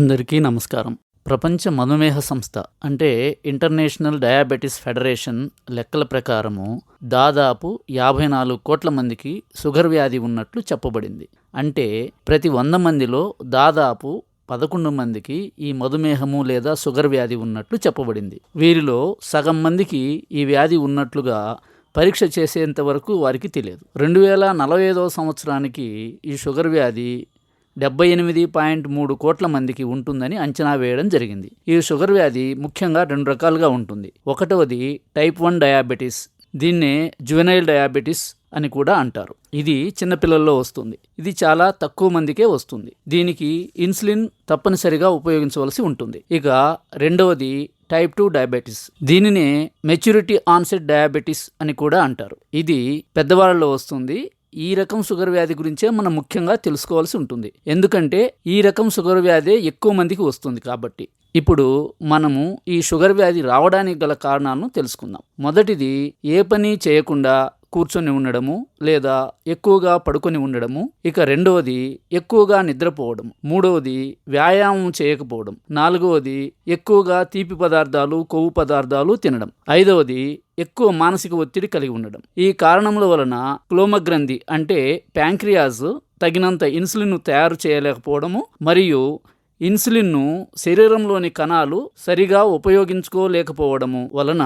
అందరికీ నమస్కారం. ప్రపంచ మధుమేహ సంస్థ అంటే ఇంటర్నేషనల్ డయాబెటిస్ ఫెడరేషన్ లెక్కల ప్రకారము దాదాపు యాభై నాలుగు కోట్ల మందికి షుగర్ వ్యాధి ఉన్నట్లు చెప్పబడింది. అంటే ప్రతి వంద మందిలో దాదాపు పదకొండు మందికి ఈ మధుమేహము లేదా షుగర్ వ్యాధి ఉన్నట్లు చెప్పబడింది. వీరిలో సగం మందికి ఈ వ్యాధి ఉన్నట్లుగా పరీక్ష చేసేంత వరకు వారికి తెలియదు. రెండు వేల నలభై ఐదవ సంవత్సరానికి ఈ షుగర్ వ్యాధి డెబ్బై ఎనిమిది పాయింట్ మూడు కోట్ల మందికి ఉంటుందని అంచనా వేయడం జరిగింది. ఈ షుగర్ వ్యాధి ముఖ్యంగా రెండు రకాలుగా ఉంటుంది. ఒకటవది టైప్ వన్ డయాబెటీస్ దీన్నే జువెనైల్ డయాబెటీస్ అని కూడా అంటారు. ఇది చిన్నపిల్లల్లో వస్తుంది. ఇది చాలా తక్కువ మందికే వస్తుంది. దీనికి ఇన్సులిన్ తప్పనిసరిగా ఉపయోగించవలసి ఉంటుంది. ఇక రెండవది టైప్ టూ డయాబెటీస్ దీనినే మెచ్యూరిటీ ఆన్సెట్ డయాబెటీస్ అని కూడా అంటారు. ఇది పెద్దవాళ్ళలో వస్తుంది ఈ రకం షుగర్ వ్యాధి గురించే మనం ముఖ్యంగా తెలుసుకోవాల్సి ఉంటుంది. ఎందుకంటే ఈ రకం షుగర్ వ్యాధి ఎక్కువ మందికి వస్తుంది కాబట్టి. ఇప్పుడు మనము ఈ షుగర్ వ్యాధి రావడానికి గల కారణాలను తెలుసుకుందాం. మొదటిది ఏ పని చేయకుండా కూర్చొని ఉండడము లేదా ఎక్కువగా పడుకొని ఉండడము. ఇక రెండవది ఎక్కువగా నిద్రపోవడం. మూడవది వ్యాయామం చేయకపోవడం. నాలుగవది ఎక్కువగా తీపి పదార్థాలు కొవ్వు పదార్థాలు తినడం. ఐదవది ఎక్కువ మానసిక ఒత్తిడి కలిగి ఉండడం. ఈ కారణముల వలన క్లోమగ్రంథి అంటే ప్యాంక్రియాస్ తగినంత ఇన్సులిన్ తయారు చేయలేకపోవడము మరియు ఇన్సులిన్ను శరీరంలోని కణాలు సరిగా ఉపయోగించుకోలేకపోవడము వలన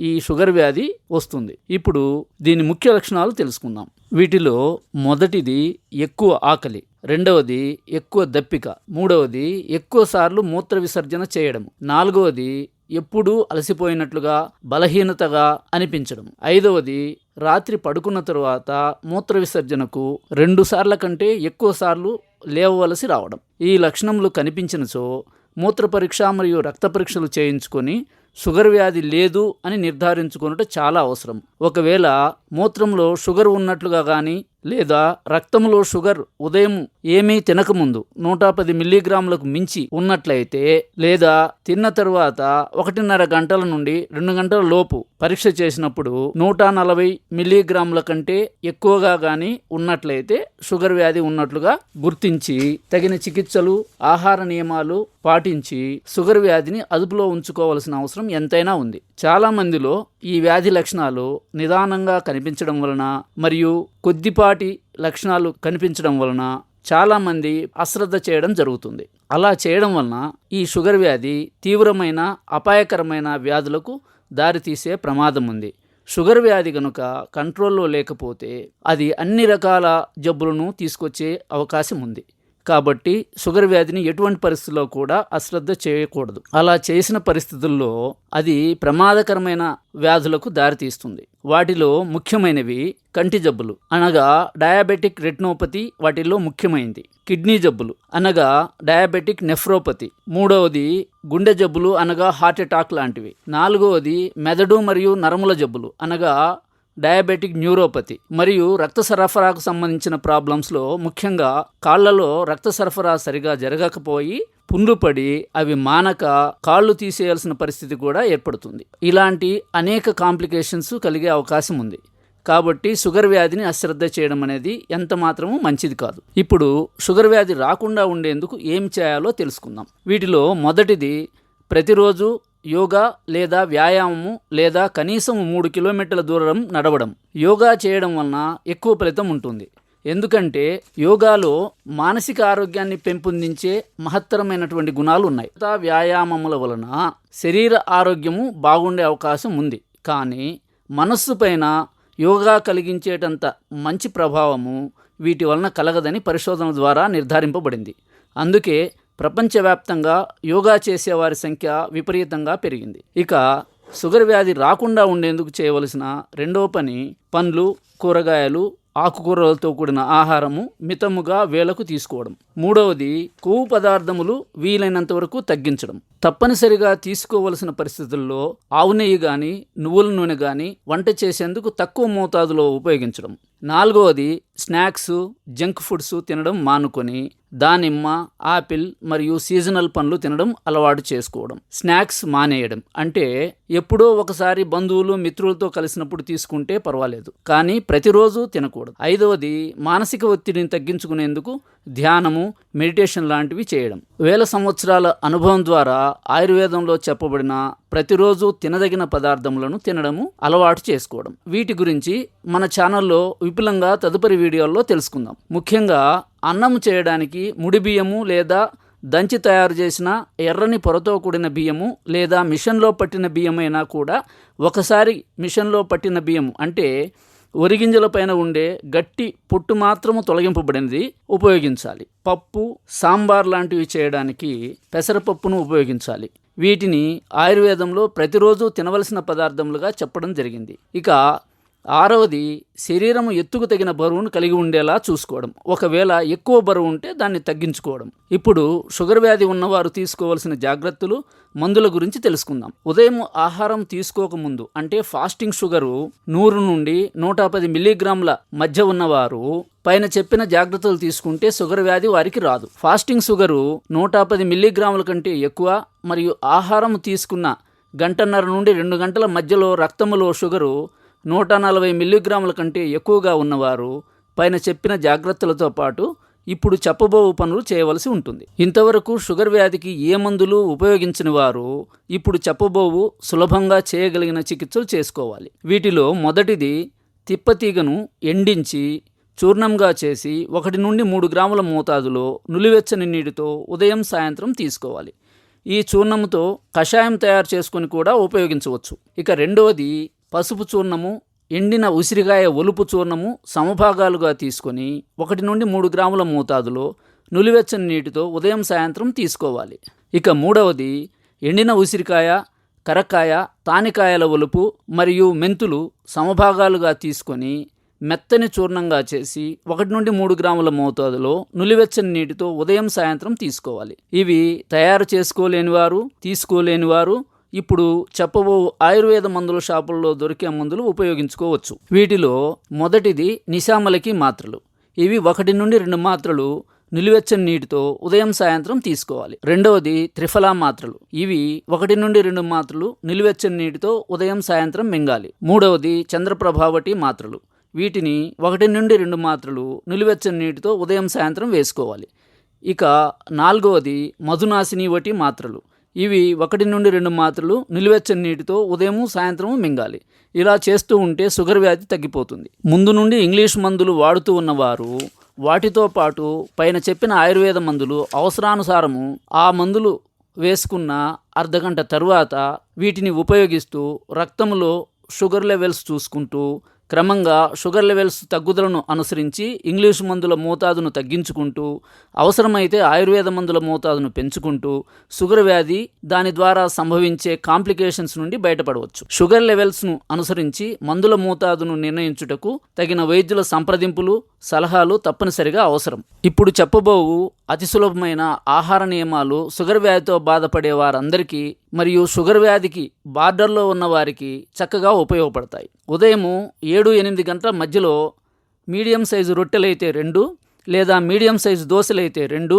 ఈ షుగర్ వ్యాధి వస్తుంది. ఇప్పుడు దీని ముఖ్య లక్షణాలు తెలుసుకుందాం. వీటిలో మొదటిది ఎక్కువ ఆకలి రెండవది ఎక్కువ దప్పిక మూడవది ఎక్కువ సార్లు మూత్ర విసర్జన చేయడం నాలుగవది ఎప్పుడూ అలసిపోయినట్లుగా బలహీనతగా అనిపించడం ఐదవది రాత్రి పడుకున్న తరువాత మూత్ర విసర్జనకు రెండు సార్ల కంటే ఎక్కువ సార్లు లేవవలసి రావడం. ఈ లక్షణములు కనిపించినచో మూత్ర పరీక్ష మరియు రక్త పరీక్షలు చేయించుకొని షుగర్ వ్యాధి లేదు అని నిర్ధారించుకున్నట్టు చాలా అవసరం. ఒకవేళ మూత్రంలో షుగర్ ఉన్నట్లుగా కానీ లేదా రక్తంలో షుగర్ ఉదయం ఏమీ తినకముందు నూట పది మిల్లీగ్రాములకు మించి ఉన్నట్లయితే లేదా తిన్న తరువాత ఒకటిన్నర గంటల నుండి రెండు గంటల లోపు పరీక్ష చేసినప్పుడు నూట నలభై మిల్లీగ్రాముల కంటే ఎక్కువగా కానీ ఉన్నట్లయితే షుగర్ వ్యాధి ఉన్నట్లుగా గుర్తించి తగిన చికిత్సలు ఆహార నియమాలు పాటించి షుగర్ వ్యాధిని అదుపులో ఉంచుకోవాల్సిన అవసరం ఎంతైనా ఉంది. చాలా మందిలో ఈ వ్యాధి లక్షణాలు నిదానంగా కనిపించడం వలన మరియు కొద్దిపాటి లక్షణాలు కనిపించడం వలన చాలామంది అశ్రద్ధ చేయడం జరుగుతుంది. అలా చేయడం వలన ఈ షుగర్ వ్యాధి తీవ్రమైన అపాయకరమైన వ్యాధులకు దారితీసే ప్రమాదం ఉంది. షుగర్ వ్యాధి కనుక కంట్రోల్లో లేకపోతే అది అన్ని రకాల జబ్బులను తీసుకొచ్చే అవకాశం ఉంది. కాబట్టి షుగర్ వ్యాధిని ఎటువంటి పరిస్థితుల్లో కూడా అశ్రద్ధ చేయకూడదు. అలా చేసిన పరిస్థితుల్లో అది ప్రమాదకరమైన వ్యాధులకు దారితీస్తుంది. వాటిలో ముఖ్యమైనవి కంటి జబ్బులు అనగా డయాబెటిక్ రెటినోపతి వాటిల్లో ముఖ్యమైనది కిడ్నీ జబ్బులు అనగా డయాబెటిక్ నెఫ్రోపతి. మూడవది గుండె జబ్బులు అనగా హార్ట్ అటాక్ లాంటివి. నాలుగవది మెదడు మరియు నరముల జబ్బులు అనగా డయాబెటిక్ న్యూరోపతి మరియు రక్త సరఫరాకు సంబంధించిన ప్రాబ్లమ్స్లో ముఖ్యంగా కాళ్ళలో రక్త సరఫరా సరిగా జరగకపోయి పుండ్లు పడి అవి మానక కాళ్ళు తీసేయాల్సిన పరిస్థితి కూడా ఏర్పడుతుంది. ఇలాంటి అనేక కాంప్లికేషన్స్ కలిగే అవకాశం ఉంది. కాబట్టి షుగర్ వ్యాధిని అశ్రద్ధ చేయడం అనేది ఎంత మాత్రము మంచిది కాదు. ఇప్పుడు షుగర్ వ్యాధి రాకుండా ఉండేందుకు ఏం చేయాలో తెలుసుకుందాం. వీటిలో మొదటిది ప్రతిరోజు యోగా లేదా వ్యాయామము లేదా కనీసం మూడు కిలోమీటర్ల దూరం నడవడం. యోగా చేయడం వలన ఎక్కువ ఫలితం ఉంటుంది. ఎందుకంటే యోగాలో మానసిక ఆరోగ్యాన్ని పెంపొందించే మహత్తరమైనటువంటి గుణాలు ఉన్నాయి. మిగతా వ్యాయామముల వలన శరీర ఆరోగ్యము బాగుండే అవకాశం ఉంది. కానీ మనస్సు పైన యోగా కలిగించేటంత మంచి ప్రభావము వీటి వలన కలగదని పరిశోధన ద్వారా నిర్ధారింపబడింది. అందుకే ప్రపంచవ్యాప్తంగా యోగా చేసేవారి సంఖ్య విపరీతంగా పెరిగింది. ఇక షుగర్ వ్యాధి రాకుండా ఉండేందుకు చేయవలసిన రెండవ పని పండ్లు కూరగాయలు ఆకుకూరలతో కూడిన ఆహారము మితముగా వేలకు తీసుకోవడం. మూడవది కొవ్వు పదార్థములు వీలైనంత వరకు తగ్గించడం. తప్పనిసరిగా తీసుకోవలసిన పరిస్థితుల్లో ఆవు నెయ్యి కానీ నువ్వుల నూనె కానీ వంట చేసేందుకు తక్కువ మోతాదులో ఉపయోగించడం. నాలుగవది స్నాక్స్ జంక్ ఫుడ్స్ తినడం మానుకొని దానిమ్మ ఆపిల్ మరియు సీజనల్ పండ్లు తినడం అలవాటు చేసుకోవడం. స్నాక్స్ మానేయడం. అంటే ఎప్పుడో ఒకసారి బంధువులు మిత్రులతో కలిసినప్పుడు తీసుకుంటే పర్వాలేదు. కానీ ప్రతిరోజు తినకూడదు. ఐదవది మానసిక ఒత్తిడిని తగ్గించుకునేందుకు ధ్యానము మెడిటేషన్ లాంటివి చేయడం. వేల సంవత్సరాల అనుభవం ద్వారా ఆయుర్వేదంలో చెప్పబడిన ప్రతిరోజు తినదగిన పదార్థములను తినడము అలవాటు చేసుకోవడం. వీటి గురించి మన ఛానల్లో విపులంగా తదుపరి వీడియోల్లో తెలుసుకుందాం. ముఖ్యంగా అన్నం చేయడానికి ముడి బియ్యము లేదా దంచి తయారు చేసిన ఎర్రని పొరతో కూడిన బియ్యము లేదా మిషన్లో పట్టిన బియ్యమైనా కూడా ఒకసారి మిషన్లో పట్టిన బియ్యము అంటే ఒరిగింజల పైన ఉండే గట్టి పొట్టు మాత్రము తొలగింపబడినది ఉపయోగించాలి. పప్పు సాంబార్ లాంటివి చేయడానికి పెసరపప్పును ఉపయోగించాలి. వీటిని ఆయుర్వేదంలో ప్రతిరోజు తినవలసిన పదార్థములుగా చెప్పడం జరిగింది. ఇక ఆరవది శరీరము ఎత్తుకు తగిన బరువును కలిగి ఉండేలా చూసుకోవడం. ఒకవేళ ఎక్కువ బరువు ఉంటే దాన్ని తగ్గించుకోవడం. ఇప్పుడు షుగర్ వ్యాధి ఉన్నవారు తీసుకోవాల్సిన జాగ్రత్తలు మందుల గురించి తెలుసుకుందాం. ఉదయం ఆహారం తీసుకోకముందు అంటే ఫాస్టింగ్ షుగరు నూరు నుండి నూట పది మిల్లీగ్రాముల మధ్య ఉన్నవారు పైన చెప్పిన జాగ్రత్తలు తీసుకుంటే షుగర్ వ్యాధి వారికి రాదు. ఫాస్టింగ్ షుగరు నూట పది మిల్లీగ్రాముల కంటే ఎక్కువ మరియు ఆహారం తీసుకున్న గంటన్నర నుండి రెండు గంటల మధ్యలో రక్తములో షుగరు నూట నలభై మిల్లీగ్రాముల కంటే ఎక్కువగా ఉన్నవారు పైన చెప్పిన జాగ్రత్తలతో పాటు ఇప్పుడు చెప్పబో పనులు చేయవలసి ఉంటుంది. ఇంతవరకు షుగర్ వ్యాధికి ఏ మందులు ఉపయోగించని వారు ఇప్పుడు చెప్పబోవు సులభంగా చేయగలిగిన చికిత్సలు చేసుకోవాలి. వీటిలో మొదటిది తిప్పతీగను ఎండించి చూర్ణంగా చేసి ఒకటి నుండి మూడు గ్రాముల మోతాదులో నులివెచ్చని నీటితో ఉదయం సాయంత్రం తీసుకోవాలి. ఈ చూర్ణముతో కషాయం తయారు చేసుకొని కూడా ఉపయోగించవచ్చు. ఇక రెండవది పసుపు చూర్ణము ఎండిన ఉసిరికాయ ఒలుపు చూర్ణము సమభాగాలుగా తీసుకొని ఒకటి నుండి మూడు గ్రాముల మోతాదులో నులివెచ్చని నీటితో ఉదయం సాయంత్రం తీసుకోవాలి. ఇక మూడవది ఎండిన ఉసిరికాయ కరక్కాయ తానికాయల ఒలుపు మరియు మెంతులు సమభాగాలుగా తీసుకొని మెత్తని చూర్ణంగా చేసి ఒకటి నుండి మూడు గ్రాముల మోతాదులో నులివెచ్చని నీటితో ఉదయం సాయంత్రం తీసుకోవాలి. ఇవి తయారు చేసుకోలేని వారు తీసుకోలేని వారు ఇప్పుడు చెప్పబో ఆయుర్వేద మందుల షాపుల్లో దొరికే మందులు ఉపయోగించుకోవచ్చు. వీటిలో మొదటిది నిశామలకి మాత్రలు. ఇవి ఒకటి నుండి రెండు మాత్రలు నిలువెచ్చని నీటితో ఉదయం సాయంత్రం తీసుకోవాలి. రెండవది త్రిఫలా మాత్రలు. ఇవి ఒకటి నుండి రెండు మాత్రలు నిలువెచ్చని నీటితో ఉదయం సాయంత్రం మింగాలి. మూడవది చంద్రప్రభావటి మాత్రలు. వీటిని ఒకటి నుండి రెండు మాత్రలు నిలువెచ్చని నీటితో ఉదయం సాయంత్రం వేసుకోవాలి. ఇక నాలుగవది మధునాశిని వటి మాత్రలు. ఇవి ఒకటి నుండి రెండు మాత్రలు నిలువెచ్చని నీటితో ఉదయం సాయంత్రం మింగాలి. ఇలా చేస్తూ ఉంటే షుగర్ వ్యాధి తగ్గిపోతుంది. ముందు నుండి ఇంగ్లీష్ మందులు వాడుతూ ఉన్నవారు వాటితో పాటు పైన చెప్పిన ఆయుర్వేద మందులు అవసరానుసారము ఆ మందులు వేసుకున్న అర్ధగంట తరువాత వీటిని ఉపయోగిస్తూ రక్తంలో షుగర్ లెవెల్స్ చూసుకుంటూ క్రమంగా షుగర్ లెవెల్స్ తగ్గుదలను అనుసరించి ఇంగ్లీష్ మందుల మోతాదును తగ్గించుకుంటూ అవసరమైతే ఆయుర్వేద మందుల మోతాదును పెంచుకుంటూ షుగర్ వ్యాధి దాని ద్వారా సంభవించే కాంప్లికేషన్స్ నుండి బయటపడవచ్చు. షుగర్ లెవెల్స్ను అనుసరించి మందుల మోతాదును నిర్ణయించుటకు తగిన వైద్యుల సంప్రదింపులు సలహాలు తప్పనిసరిగా అవసరం. ఇప్పుడు చెప్పబోవు అతి సులభమైన ఆహార నియమాలు షుగర్ వ్యాధితో బాధపడే వారందరికీ మరియు షుగర్ వ్యాధికి బార్డర్లో ఉన్న వారికి చక్కగా ఉపయోగపడతాయి. ఉదయము ఏడు ఎనిమిది గంటల మధ్యలో మీడియం సైజు రొట్టెలైతే రెండు లేదా మీడియం సైజు దోశలైతే రెండు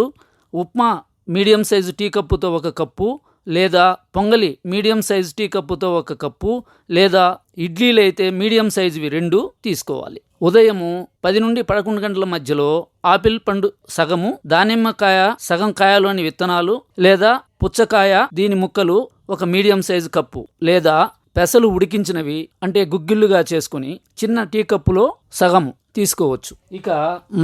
ఉప్మా మీడియం సైజు టీ కప్పుతో ఒక కప్పు లేదా పొంగలి మీడియం సైజు టీ కప్పుతో ఒక కప్పు లేదా ఇడ్లీలు అయితే మీడియం సైజువి రెండు తీసుకోవాలి. ఉదయము పది నుండి పదకొండు గంటల మధ్యలో ఆపిల్ పండు సగము దానిమ్మకాయ సగం కాయలోని విత్తనాలు లేదా పుచ్చకాయ దీని ముక్కలు ఒక మీడియం సైజు కప్పు లేదా పెసలు ఉడికించినవి అంటే గుగ్గిళ్ళుగా చేసుకుని చిన్న టీ కప్పులో సగము తీసుకోవచ్చు. ఇక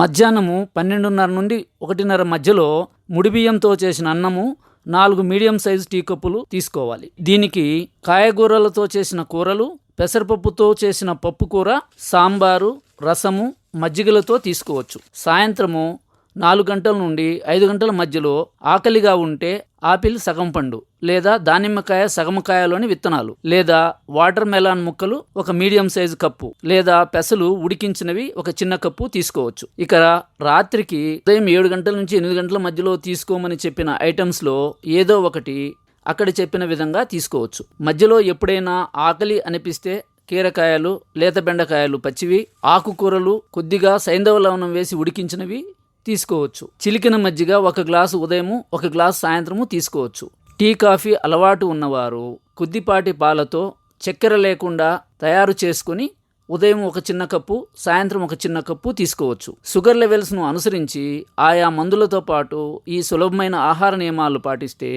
మధ్యాహ్నము పన్నెండున్నర నుండి ఒకటిన్నర మధ్యలో ముడి బియ్యంతో చేసిన అన్నము నాలుగు మీడియం సైజు టీ కప్పులు తీసుకోవాలి. దీనికి కాయగూరలతో చేసిన కూరలు పెసరపప్పుతో చేసిన పప్పు కూర సాంబారు రసము మజ్జిగలతో తీసుకోవచ్చు. సాయంత్రము నాలుగు గంటల నుండి ఐదు గంటల మధ్యలో ఆకలిగా ఉంటే ఆపిల్ సగం పండు లేదా దానిమ్మకాయ సగమకాయలోని విత్తనాలు లేదా వాటర్ మెలాన్ ముక్కలు ఒక మీడియం సైజు కప్పు లేదా పెసలు ఉడికించినవి ఒక చిన్న కప్పు తీసుకోవచ్చు. ఇక రాత్రికి ఉదయం ఏడు గంటల నుంచి ఎనిమిది గంటల మధ్యలో తీసుకోమని చెప్పిన ఐటమ్స్లో ఏదో ఒకటి అక్కడ చెప్పిన విధంగా తీసుకోవచ్చు. మధ్యలో ఎప్పుడైనా ఆకలి అనిపిస్తే కీరకాయలు లేత బెండకాయలు పచ్చివి ఆకుకూరలు కొద్దిగా సైంధవ లవణం వేసి ఉడికించినవి తీసుకోవచ్చు. చిలికిన మజ్జిగ ఒక గ్లాసు ఉదయము ఒక గ్లాసు సాయంత్రము తీసుకోవచ్చు. టీ కాఫీ అలవాటు ఉన్నవారు కొద్దిపాటి పాలతో చక్కెర లేకుండా తయారు చేసుకొని ఉదయం ఒక చిన్న కప్పు సాయంత్రం ఒక చిన్న కప్పు తీసుకోవచ్చు. షుగర్ లెవెల్స్ను అనుసరించి ఆయా మందులతో పాటు ఈ సులభమైన ఆహార నియమాలు పాటిస్తే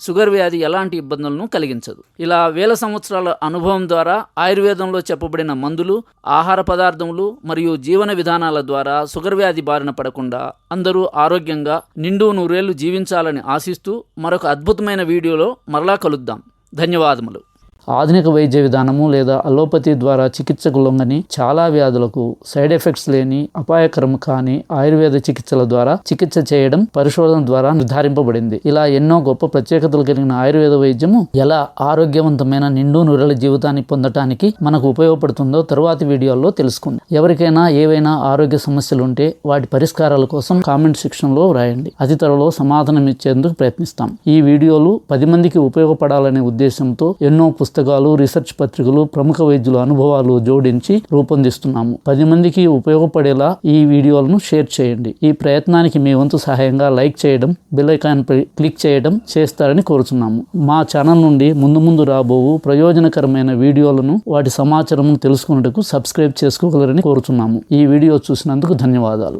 షుగర్ వ్యాధి ఎలాంటి ఇబ్బందులను కలిగించదు. ఇలా వేల సంవత్సరాల అనుభవం ద్వారా ఆయుర్వేదంలో చెప్పబడిన మందులు ఆహార పదార్థములు మరియు జీవన విధానాల ద్వారా షుగర్ వ్యాధి బారిన పడకుండా అందరూ ఆరోగ్యంగా నిండు నూరేళ్ళు జీవించాలని ఆశిస్తూ మరొక అద్భుతమైన వీడియోలో మరలా కలుద్దాం. ధన్యవాదములు. ఆధునిక వైద్య విధానము లేదా అలోపతి ద్వారా చికిత్సకు లొంగని చాలా వ్యాధులకు సైడ్ ఎఫెక్ట్స్ లేని అపాయకరం కాని ఆయుర్వేద చికిత్సల ద్వారా చికిత్స చేయడం పరిశోధన ద్వారా నిర్ధారింపబడింది. ఇలా ఎన్నో గొప్ప ప్రత్యేకతలు కలిగిన ఆయుర్వేద వైద్యము ఎలా ఆరోగ్యవంతమైన నిండు నురల జీవితాన్ని పొందటానికి మనకు ఉపయోగపడుతుందో తరువాతి వీడియోల్లో తెలుసుకుందాం. ఎవరికైనా ఏవైనా ఆరోగ్య సమస్యలు ఉంటే వాటి పరిష్కారాల కోసం కామెంట్ సెక్షన్లో వ్రాయండి. అతి త్వరలో సమాధానం ఇచ్చేందుకు ప్రయత్నిస్తాం. ఈ వీడియోలు పది మందికి ఉపయోగపడాలనే ఉద్దేశంతో ఎన్నో పుస్తకాలు పుస్తకాలు రీసెర్చ్ పత్రికలు ప్రముఖ వైద్యుల అనుభవాలు జోడించి రూపొందిస్తున్నాము. పది మందికి ఉపయోగపడేలా ఈ వీడియోలను షేర్ చేయండి. ఈ ప్రయత్నానికి మీ వంతు సహాయంగా లైక్ చేయడం బెల్ ఐకాన్ క్లిక్ చేయడం చేస్తారని కోరుతున్నాము మా ఛానల్ నుండి ముందు ముందు రాబోవు ప్రయోజనకరమైన వీడియోలను వాటి సమాచారం తెలుసుకున్నట్టుకు సబ్స్క్రైబ్ చేసుకోగలరని కోరుతున్నాము ఈ వీడియో చూసినందుకు ధన్యవాదాలు.